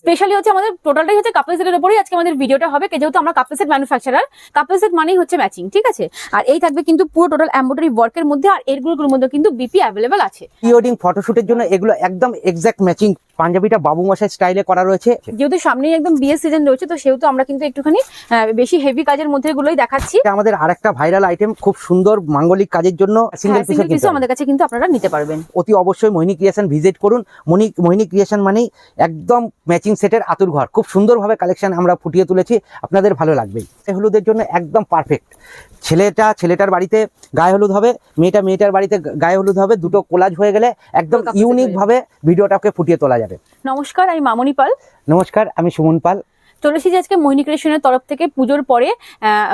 Specially হচ্ছে আমাদের টোটালটাই হচ্ছে কাপল সেটের উপরেই আজকে আমাদের ভিডিওটা হবে যেহেতু আমরা couple set manufacturer couple set মানেই হচ্ছে ম্যাচিং ঠিক আছে? আর এই থাকবে কিন্তু পুরো টোটাল এম্বোডারি ওয়ার্কের মধ্যে আর এরগুলোর মধ্যে কিন্তু বিপি অ্যাভেলেবেল আছে। প্রি ওয়েডিং ফটোশুটের জন্য এগুলো একদম এক্সাক্ট ম্যাচিং পাঞ্জাবিটা বাবু মশাই স্টাইলে করা রয়েছে। যেহেতু সামনেই একদম বিয়ের সিজন রয়েছে তো সেহেতু আমরা কিন্তু একটুখানি বেশি হেভি কাজের মধ্যে গুলোই দেখাচ্ছি। আমাদের আরেকটা ভাইরাল আইটেম খুব সুন্দর মাঙ্গলিক কাজের জন্য সিঙ্গেল সিঙ্গেল পিসের আমাদের কাছে কিন্তু আপনারা নিতে পারবেন। অতি অবশ্যই মোহিনী ক্রিয়েশন ভিজিট করুন। মনি মোহিনী ক্রিয়েশন মানেই একদম ম্যাচিং সেটের আতুর ঘর। খুব সুন্দরভাবে কালেকশন আমরা ফুটিয়ে তুলেছি। আপনাদের ভালো লাগবে হলুদের জন্য একদম পারফেক্ট ছেলেটা ছেলেটার বাড়িতে গায়ে হলুদ হবে মেয়েটা মেয়েটার বাড়িতে গায়ে হলুদ হবে দুটো কোলাজ হয়ে গেলে একদম পুরো couple set ইউনিক ভাবে ভিডিওটাকে ফুটিয়ে তোলা যাবে। নমস্কার আমি মামনি পাল। নমস্কার আমি সুমন পাল। চলে এসেছি আজকে মোহিনী ক্রিয়েশনের তরফ থেকে পুজোর পরে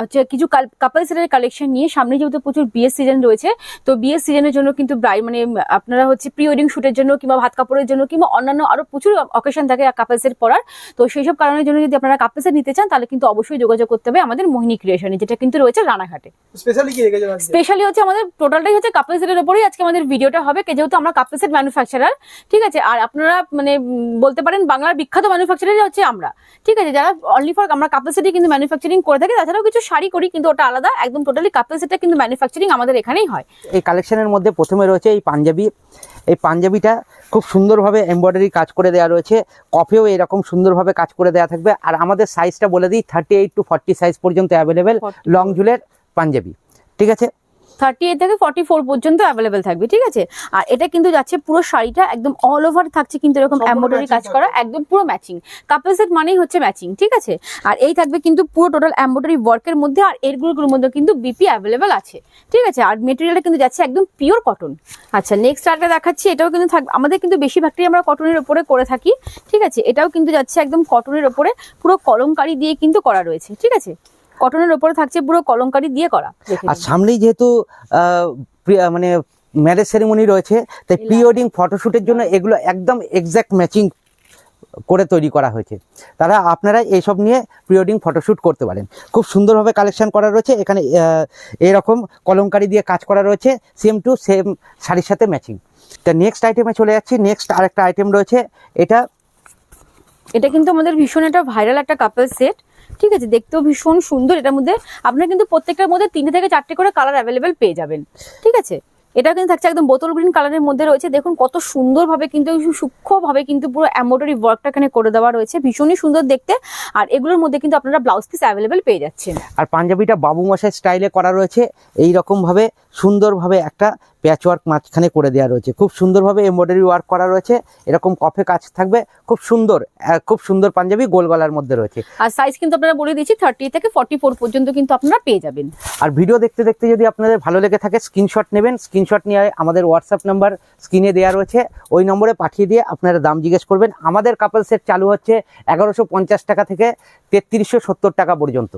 হচ্ছে কিছু কাপল সেটের কালেকশন নিয়ে সামনে যেহেতু প্রচুর বিয়ের সিজন রয়েছে তো বিয়ের সিজনের জন্য কিন্তু ব্রাই মানে আপনারা হচ্ছে প্রি ওয়েডিং শুটের জন্য কিংবা ভাত কাপড়ের জন্য কিংবা অন্যান্য আরও প্রচুর অকেশন থাকে কাপল সেট পরার। তো সেই সব কারণের জন্য যদি আপনারা কাপল সেট নিতে চান তাহলে কিন্তু অবশ্যই যোগাযোগ করতে হবে আমাদের মোহিনী ক্রিয়েশনে যেটা কিন্তু রয়েছে রানাঘাটে। স্পেশালি কি রেখেছেন স্পেশালি হচ্ছে আমাদের টোটালটাই হচ্ছে কাপল সেটের উপরেই আজকে আমাদের ভিডিওটা হবে কে যেহেতু আমরা কাপল সেট ম্যানুফ্যাকচারার ঠিক আছে? আর আপনারা মানে বলতে পারেন বাংলার বিখ্যাত ম্যানুফ্যাকচারারই হচ্ছে আমরা ঠিক আছে? যারা অনলি ফর আমরা কাপল সেটই কিন্তু ম্যানুফ্যাকচারিং করে থাকি তাছাড়াও কিছু শাড়ি করি কিন্তু ওটা আলাদা একদম টোটালি কাপল সেটটা কিন্তু ম্যানুফ্যাকচারিং আমাদের এখানেই হয়। এই কালেকশনের মধ্যে প্রথমে রয়েছে এই পাঞ্জাবি। এই পাঞ্জাবিটা খুব সুন্দরভাবে এমব্রয়ডারি কাজ করে দেওয়া রয়েছে। কফেও এরকম সুন্দরভাবে কাজ করে দেওয়া থাকবে। আর আমাদের সাইজটা বলে দিই thirty eight to forty size পর্যন্ত অ্যাভেলেবেল লং ঝুলের পাঞ্জাবি। ঠিক আছে? থার্টি এইট থেকে ফর্টি ফোর পর্যন্ত অ্যাভেলেবেল থাকবে ঠিক আছে? আর এটা কিন্তু যাচ্ছে পুরো শাড়িটা একদম অল ওভার থাকছে কিন্তু এরকম সম্পূর্ণ কাজ করা একদম পুরো ম্যাচিং কাপল সেট মানেই হচ্ছে ম্যাচিং ঠিক আছে? আর এই থাকবে কিন্তু পুরো টোটাল এমব্রয়ডারি ওয়ার্কের মধ্যে আর এরগুলোর মধ্যে কিন্তু বিপি অ্যাভেলেবেল আছে ঠিক আছে? আর মেটেরিয়ালটা কিন্তু যাচ্ছে একদম পিওর কটন আচ্ছা নেক্সট আরটা দেখাচ্ছি এটাও কিন্তু থাকবে আমাদের কিন্তু বেশিরভাগটাই আমরা কটনের ওপরে করে থাকি ঠিক আছে? এটাও কিন্তু যাচ্ছে একদম কটনের ওপরে পুরো কলমকারি দিয়ে কিন্তু করা রয়েছে ঠিক আছে? কটনের ওপরে থাকছে পুরো কলমকারি দিয়ে করা আর সামনেই যেহেতু মানে ম্যারেজ সেরেমনি রয়েছে তাই প্রি ওয়েডিং ফটোশুটের জন্য এগুলো একদম এক্স্যাক্ট ম্যাচিং করে তৈরি করা হয়েছে। তারা আপনারা এইসব নিয়ে প্রি ওয়েডিং ফটোশ্যুট করতে পারেন। খুব সুন্দরভাবে কালেকশন করা রয়েছে এখানে এরকম কলমকারি দিয়ে কাজ করা রয়েছে সেম টু সেম শাড়ির সাথে ম্যাচিং তা নেক্সট আইটেমে চলে যাচ্ছি নেক্সট আরেকটা আইটেম রয়েছে এটা এটা কিন্তু আমাদের ভীষণ একটা ভাইরাল একটা কাপল সেট ঠিক আছে? দেখতেও ভীষণ সুন্দর। এটার মধ্যে আপনারা কিন্তু প্রত্যেকটার মধ্যে তিনটে থেকে চারটে করে কালার অ্যাভেলেবেল পেয়ে যাবেন, ঠিক আছে? এটা কিন্তু থাকছে একদম বোতল গ্রিন কালারের মধ্যে রয়েছে। দেখুন কত সুন্দরভাবে কিন্তু, সূক্ষ্মভাবে কিন্তু পুরো এমব্রয়ডারি ওয়ার্কটা এখানে করে দেওয়া রয়েছে। ভীষণই সুন্দর দেখতে। আর এগুলোর মধ্যে কিন্তু আপনারা ব্লাউজ পিস অ্যাভেলেবেল পেয়ে যাচ্ছেন। আর পাঞ্জাবিটা বাবু মশাই স্টাইলে করা রয়েছে। এই রকম ভাবে সুন্দরভাবে একটা প্যাচ ওয়ার্ক মাঝখানে করে দেওয়া রয়েছে। খুব সুন্দরভাবে এমব্রয়ডারি ওয়ার্ক করা রয়েছে। এরকম কফে কাজ থাকবে। খুব সুন্দর খুব সুন্দর পাঞ্জাবি গোল গলার মধ্যে রয়েছে। আর সাইজ কিন্তু আপনারা বলে দিচ্ছি থার্টি থেকে ফর্টি ফোর পর্যন্ত কিন্তু আপনারা পেয়ে যাবেন। আর ভিডিও দেখতে দেখতে যদি আপনাদের ভালো লেগে থাকে স্ক্রিনশট নেবেন। স্ক্রিনশট নিয়ে আমাদের হোয়াটসঅ্যাপ নাম্বার স্ক্রিনে দেওয়া রয়েছে। ওই নম্বরে পাঠিয়ে দিয়ে আপনারা দাম জিজ্ঞেস করবেন। আমাদের কাপল সেট চালু হচ্ছে এগারোশো পঞ্চাশ টাকা থেকে তেত্রিশশো সত্তর টাকা পর্যন্ত।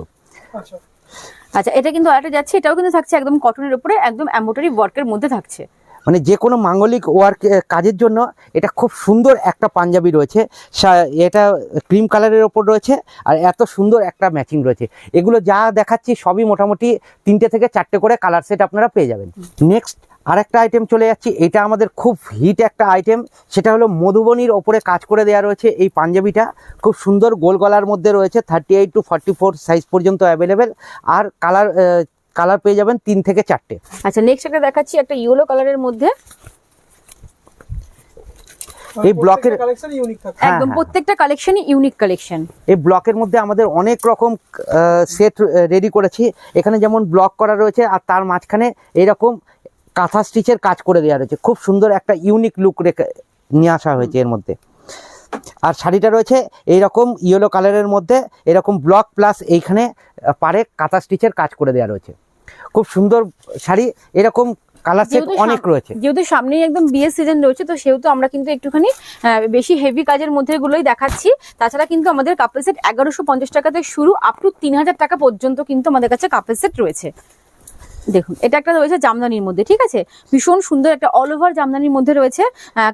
আচ্ছা। আচ্ছা এটা কিন্তু আরেকটা যাচ্ছে এটাও কিন্তু থাকছে একদম কটনের উপরে একদম এমব্রয়ডারি ওয়ার্কের মধ্যে থাকছে। মানে যে কোনো মাঙ্গলিক ওয়ার্ক কাজের জন্য এটা খুব সুন্দর একটা পাঞ্জাবি রয়েছে এটা ক্রিম কালারের ওপর রয়েছে আর এত সুন্দর একটা ম্যাচিং রয়েছে। এগুলো যা দেখাচ্ছি সবই মোটামুটি তিনটে থেকে চারটে করে কালার সেট আপনারা পেয়ে যাবেন। নেক্সট আর একটা আইটেম চলে যাচ্ছি এটা আমাদের খুব হিট একটা আইটেম সেটা হলো মধুবনির ওপরে কাজ করে দেওয়া রয়েছে এই পাঞ্জাবিটা। খুব সুন্দর গোল গলার মধ্যে রয়েছে thirty eight to forty four size পর্যন্ত অ্যাভেলেবেল আর কালার কালার পেয়ে যাবেন তিন থেকে চারটে। আচ্ছা নেক্সট একটা দেখাচ্ছি একটা ইয়েলো কালারের মধ্যে। এই ব্লকের- কালেকশন ইউনিক থাকে। হ্যাঁ, একদম হ্যাঁ। প্রত্যেকটা কালেকশনই ইউনিক কালেকশন এই ব্লকের মধ্যে আমাদের অনেক রকম সেট রেডি করেছি। এখানে যেমন ব্লক করা রয়েছে আর তার মাঝখানে এরকম কাঁথা স্টিচের কাজ করে দেওয়া রয়েছে। খুব সুন্দর একটা ইউনিক লুক রেখে নিয়ে আসা হয়েছে এর মধ্যে। আর শাড়িটা রয়েছে এইরকম ইয়েলো কালারের মধ্যে এরকম ব্লক প্লাস এইখানে পাড়ে কাঁথা স্টিচের কাজ করে দেওয়া রয়েছে। খুব সুন্দর শাড়ি এরকম কালার সেট অনেক রয়েছে। যেহেতু সামনেই একদম বিয়ের সিজন রয়েছে তো সেহেতু আমরা কিন্তু একটুখানি বেশি হেভি কাজের মধ্যে গুলোই দেখাচ্ছি। তাছাড়া কিন্তু আমাদের কাপল সেট এগারোশো পঞ্চাশ টাকা থেকে শুরু আপ টু তিন হাজার টাকা পর্যন্ত কিন্তু আমাদের কাছে কাপল সেট রয়েছে। দেখুন, এটা একটা রয়েছে জামদানির মধ্যে, ঠিক আছে? ভীষণ সুন্দর একটা অল ওভার জামদানির মধ্যে রয়েছে।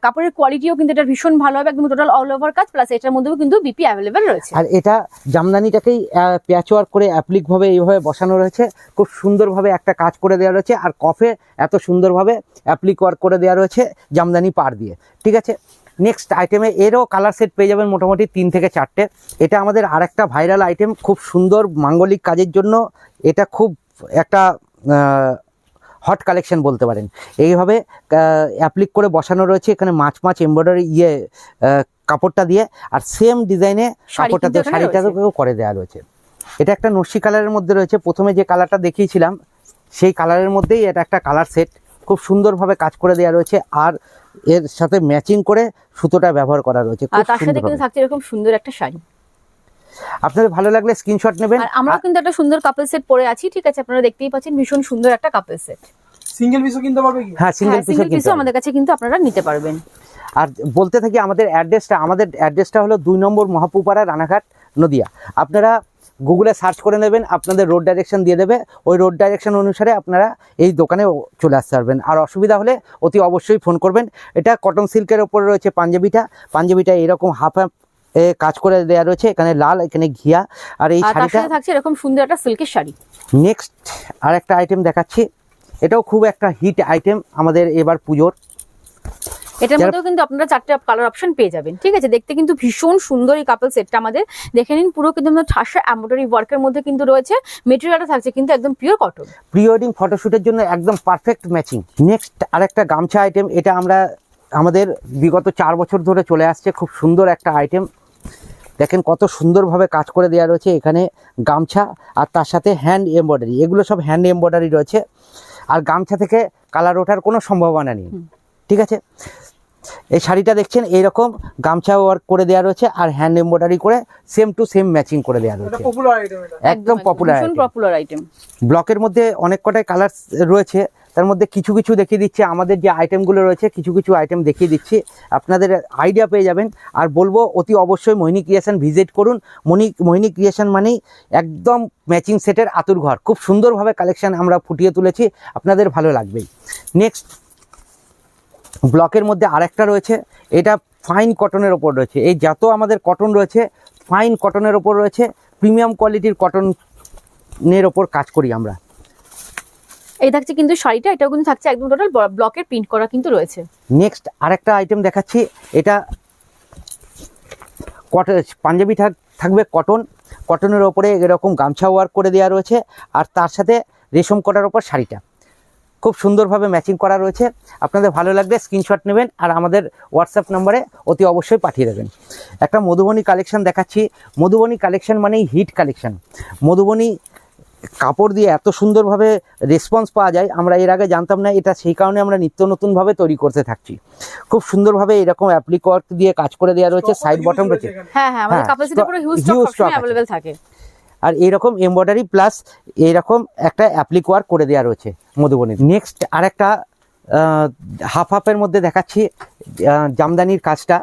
কাপড়ের কোয়ালিটিও কিন্তু এটা ভীষণ ভালো হবে, একদম টোটাল অল ওভার কাজ প্লাস এটার মধ্যেও কিন্তু বিপি অ্যাভেলেবেল রয়েছে। আর এটা জামদানিটাকেই প্যাচ ওয়ার্ক করে অ্যাপ্লিক ভাবে এইভাবে বসানো রয়েছে, খুব সুন্দরভাবে একটা কাজ করে দেওয়া রয়েছে, আর কফে এত সুন্দরভাবে অ্যাপ্লিক ওয়ার্ক করে দেওয়া রয়েছে জামদানি পার দিয়ে, ঠিক আছে? নেক্সট আইটেমে এরও কালার সেট পেয়ে যাবেন মোটামুটি তিন থেকে চারটে। এটা আমাদের আরেকটা ভাইরাল আইটেম খুব সুন্দর মাঙ্গলিক কাজের জন্য, এটা খুব একটা হট কালেকশন বলতে পারেন। এইভাবে অ্যাপ্লিক করে বসানো রয়েছে। এখানে মাছ মাছ এমব্রয়ডারি ইয়ে কাপড়টা দিয়ে আর সেম ডিজাইনে শাড়ি কাপড়টাতে কিন্তু এখানে শাড়িটাতেও করে দেওয়া রয়েছে। এটা একটা নস্যি কালারের মধ্যে রয়েছে। প্রথমে যে কালারটা দেখিয়েছিলাম সেই কালারের মধ্যেই এটা একটা কালার সেট খুব সুন্দরভাবে কাজ করে দেওয়া রয়েছে। আর এর সাথে ম্যাচিং করে সুতোটা ব্যবহার করা রয়েছে। আর তার সাথে কিন্তু থাকছে এরকম সুন্দর একটা শাড়ি। আপনাদের ভালো লাগলে স্ক্রিনশট নেবেন। আর আমরা কিন্তু একটা সুন্দর কাপল সেট পরে আছি ঠিক আছে আপনারা দেখতেই পাচ্ছেন ভীষণ সুন্দর একটা কাপল সেট সিঙ্গেল পিসও কিনতে পারবে কি? হ্যাঁ সিঙ্গেল সিঙ্গেল পিসও পিসও আমাদের কাছে কিন্তু আপনারা নিতে পারবেন। আর বলতে থাকি আমাদের অ্যাড্রেসটা আমাদের অ্যাড্রেসটা হলো দুই নম্বর মহাপুপাড়া রানাঘাট নদিয়া। আপনারা গুগলে সার্চ করে নেবেন আপনাদের রোড ডাইরেকশন দিয়ে দেবে। ওই রোড ডাইরেকশন অনুসারে আপনারা এই দোকানে চলে আসতে পারবেন। আর অসুবিধা হলে অতি অবশ্যই ফোন করবেন। এটা কটন সিল্কের ওপরে রয়েছে পাঞ্জাবিটা। পাঞ্জাবিটা এরকম হাফ হাফ কাজ করে দেওয়া রয়েছে এখানে লাল এখানে ঘিয়া আর এই শাড়িটা থাকছে এরকম সুন্দর একটা সিল্কের শাড়ি। নেক্সট আর একটা আইটেম দেখাচ্ছি। এটাও খুব একটা হিট আইটেম আমাদের এবার পুজোর। এটার মধ্যেও কিন্তু আপনারা চারটে কালার অপশন পেয়ে যাবেন ঠিক আছে? দেখতে কিন্তু ভীষণ সুন্দর এই কাপল সেটটা আমাদের। দেখে নিন পুরো কিন্তু ঠাসা এমব্রয়ডারি ওয়ার্কের মধ্যে কিন্তু রয়েছে। মেটেরিয়ালটা থাকছে কিন্তু একদম পিওর কটন প্রি ওয়েডিং ফটোশ্যুটের জন্য একদম পারফেক্ট ম্যাচিং নেক্সট আরেকটা গামছা আইটেম এটা আমরা আমাদের বিগত চার বছর ধরে চলে আসছে। খুব সুন্দর একটা আইটেম দেখেন কত সুন্দরভাবে কাজ করে দেওয়া রয়েছে এখানে গামছা আর তার সাথে হ্যান্ড এমব্রয়ডারি এগুলো সব হ্যান্ড এমব্রয়ডারি রয়েছে। আর গামছা থেকে কালার ওঠার কোনো সম্ভাবনা নেই। ঠিক আছে? এই শাড়িটা দেখছেন এইরকম গামছা ওয়ার্ক করে দেওয়া রয়েছে আর হ্যান্ড এমব্রয়ডারি করে সেম টু সেম ম্যাচিং করে দেওয়া রয়েছে। পপুলার আইটেম একদম পপুলার পপুলার আইটেম ব্লকের মধ্যে অনেক কটাই কালার রয়েছে। তার মধ্যে কিছু কিছু দেখিয়ে দিচ্ছি, আমাদের যে আইটেমগুলো রয়েছে, কিছু কিছু আইটেম দেখিয়ে দিচ্ছি। আপনাদের আইডিয়া পেয়ে যাবেন। আর বলব, অতি অবশ্যই মোহিনী ক্রিয়েশন ভিজিট করুন। মনি, মোহিনী ক্রিয়েশন মানেই একদম ম্যাচিং সেটের আতুর ঘর। খুব সুন্দরভাবে কালেকশন আমরা ফুটিয়ে তুলেছি। আপনাদের ভালো লাগবেই। নেক্সট ব্লকের মধ্যে আরেকটা রয়েছে। এটা ফাইন কটনের ওপর রয়েছে। এই যত আমাদের কটন রয়েছে ফাইন কটনের ওপর রয়েছে। প্রিমিয়াম কোয়ালিটির কটনের ওপর কাজ করি আমরা। এই থাকছে কিন্তু শাড়িটা, এটাও কিন্তু থাকছে একদম টোটাল ব্লকের প্রিন্ট করা কিন্তু রয়েছে। নেক্সট আরেকটা আইটেম দেখাচ্ছি, এটা কটন পাঞ্জাবি থাক- থাকবে কটন কটনের ওপরে এরকম গামছা ওয়ার্ক করে দেওয়া রয়েছে, আর তার সাথে রেশম কটার ওপর শাড়িটা। খুব সুন্দরভাবে ম্যাচিং করা রয়েছে। আপনাদের ভালো লাগলে স্ক্রিনশট নেবেন, আর আমাদের হোয়াটসঅ্যাপ নম্বরে অতি অবশ্যই পাঠিয়ে দেবেন। একটা মধুবনী কালেকশন দেখাচ্ছি। মধুবনী কালেকশন মানেই হিট কালেকশন মধুবনী কাপড় দিয়ে এত সুন্দরভাবে রেসপন্স পাওয়া যায় আমরা এর আগে জানতাম না এটা সেই কারণে আমরা নিত্য নতুনভাবে তৈরি করতে থাকছি। খুব সুন্দরভাবে এরকম অ্যাপ্লিক ওয়ার্ক দিয়ে কাজ করে দেওয়া রয়েছে সাইড বটম রয়েছে। হ্যাঁ হ্যাঁ আমাদের হ্যাঁ, পুরো হিউজ স্টক থাকে। আর এইরকম এমব্রয়ডারি প্লাস এরকম একটা অ্যাপ্লিক ওয়ার্ক করে দেওয়া রয়েছে মধুবনী নেক্সট আর একটা হাফ হাফের মধ্যে দেখাচ্ছি জামদানির কাজটা।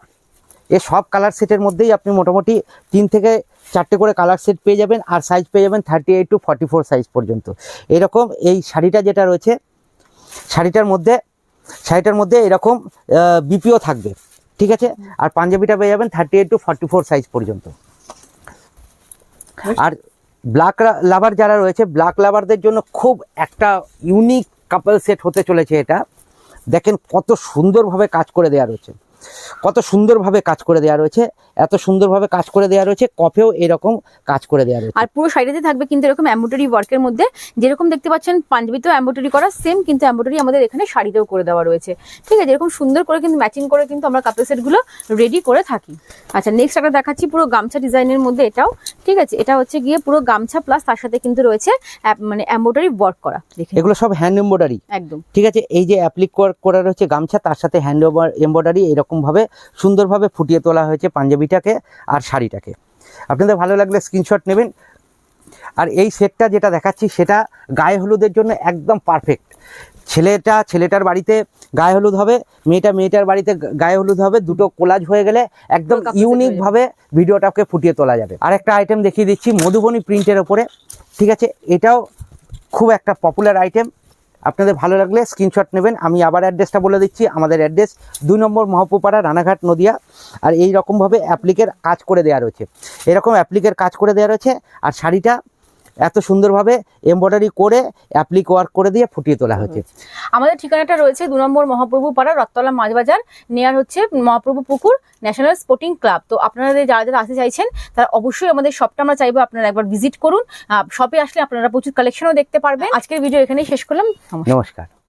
এ সব কালার সেটের মধ্যেই আপনি মোটামুটি তিন থেকে চারটে করে কালার সেট পেয়ে যাবেন আর সাইজ পেয়ে যাবেন thirty eight to forty four size পর্যন্ত। এরকম এই শাড়িটা যেটা রয়েছে শাড়িটার মধ্যে শাড়িটার মধ্যে এরকম বিপিও থাকবে ঠিক আছে? আর পাঞ্জাবিটা পেয়ে যাবেন thirty eight to forty four size পর্যন্ত আর ব্ল্যাক লাভার যারা রয়েছে ব্ল্যাক লাভারদের জন্য খুব একটা ইউনিক কাপল সেট হতে চলেছে এটা। দেখেন কত সুন্দরভাবে কাজ করে দেওয়া রয়েছে। কত সুন্দরভাবে কাজ করে দেওয়া রয়েছে। এত সুন্দরভাবে কাজ করে দেওয়া রয়েছে কফেও এরকম কাজ করে দেওয়া রয়েছে। আর পুরো শাড়িতে থাকবে কিন্তু এরকম এমব্রয়ডারি ওয়ার্কের মধ্যে যেরকম দেখতে পাচ্ছেন পাঞ্জাবিতেও এমব্রয়ডারি করা সেম কিন্তু এমব্রয়ডারি আমাদের এখানে শাড়িতেও করে দেওয়া রয়েছে। ঠিক আছে এরকম সুন্দর করে কিন্তু ম্যাচিং করে কিন্তু আমরা কাপল সেটগুলো রেডি করে থাকি। আচ্ছা নেক্সট একটা দেখাচ্ছি পুরো গামছা ডিজাইনের মধ্যে এটাও। ঠিক আছে এটা হচ্ছে গিয়ে পুরো গামছা প্লাস তার সাথে কিন্তু রয়েছে মানে এমব্রয়ডারি ওয়ার্ক করা। দেখে এগুলো সব হ্যান্ড এম্বয়ডারি একদম। ঠিক আছে এই যে অ্যাপ্লিক করা রয়েছে গামছা তার সাথে হ্যান্ড এম্বয়ডারি এরকমভাবে সুন্দরভাবে ফুটিয়ে তোলা হয়েছে পাঞ্জাবিটাকে আর শাড়িটাকে। আপনাদের ভালো লাগলে স্ক্রিনশট নেবেন। আর এই সেটটা যেটা দেখাচ্ছি সেটা গায়ে হলুদের জন্য একদম পারফেক্ট ছেলেটা ছেলেটার বাড়িতে গায়ে হলুদ হবে মেয়েটা মেয়েটার বাড়িতে গায়ে হলুদ হবে দুটো কোলাজ হয়ে গেলে একদম পুরো couple set ইউনিক হয়ে ভাবে ভিডিওটাকে ফুটিয়ে তোলা যাবে। আর একটা আইটেম দেখিয়ে দিচ্ছি মধুবনী প্রিন্টের ওপরে। ঠিক আছে এটাও খুব একটা পপুলার আইটেম আপনাদের ভালো লাগলে স্ক্রিনশট নেবেন। আমি আবার অ্যাড্রেসটা বলে দিচ্ছি। আমাদের অ্যাড্রেস দুই নম্বর মহাপুপাড়া, রানাঘাট, নদিয়া। আর এই রকমভাবে অ্যাপ্লিকের কাজ করে দেওয়া রয়েছে। এরকম অ্যাপ্লিকের কাজ করে দেওয়া রয়েছে। আর শাড়িটা এত সুন্দরভাবে এমব্রয়ডারি করে অ্যাপ্লিক ওয়ার্ক করে দিয়ে ফুটিয়ে তোলা হয়েছে। আমাদের ঠিকানাটা রয়েছে দু নম্বর মহাপ্রভু পাড়া রত্তলা মাঝবাজার নেয়ার হচ্ছে মহাপ্রভু পুকুর ন্যাশনাল স্পোর্টিং ক্লাব তো আপনারা যারা যারা আসতে চাইছেন তারা অবশ্যই আমাদের শপটা আমরা চাইব আপনারা একবার ভিজিট করুন। শপে আসলে আপনারা প্রচুর কালেকশনও দেখতে পারবেন। আজকের ভিডিও এখানেই শেষ করলাম। নমস্কার। নমস্কার।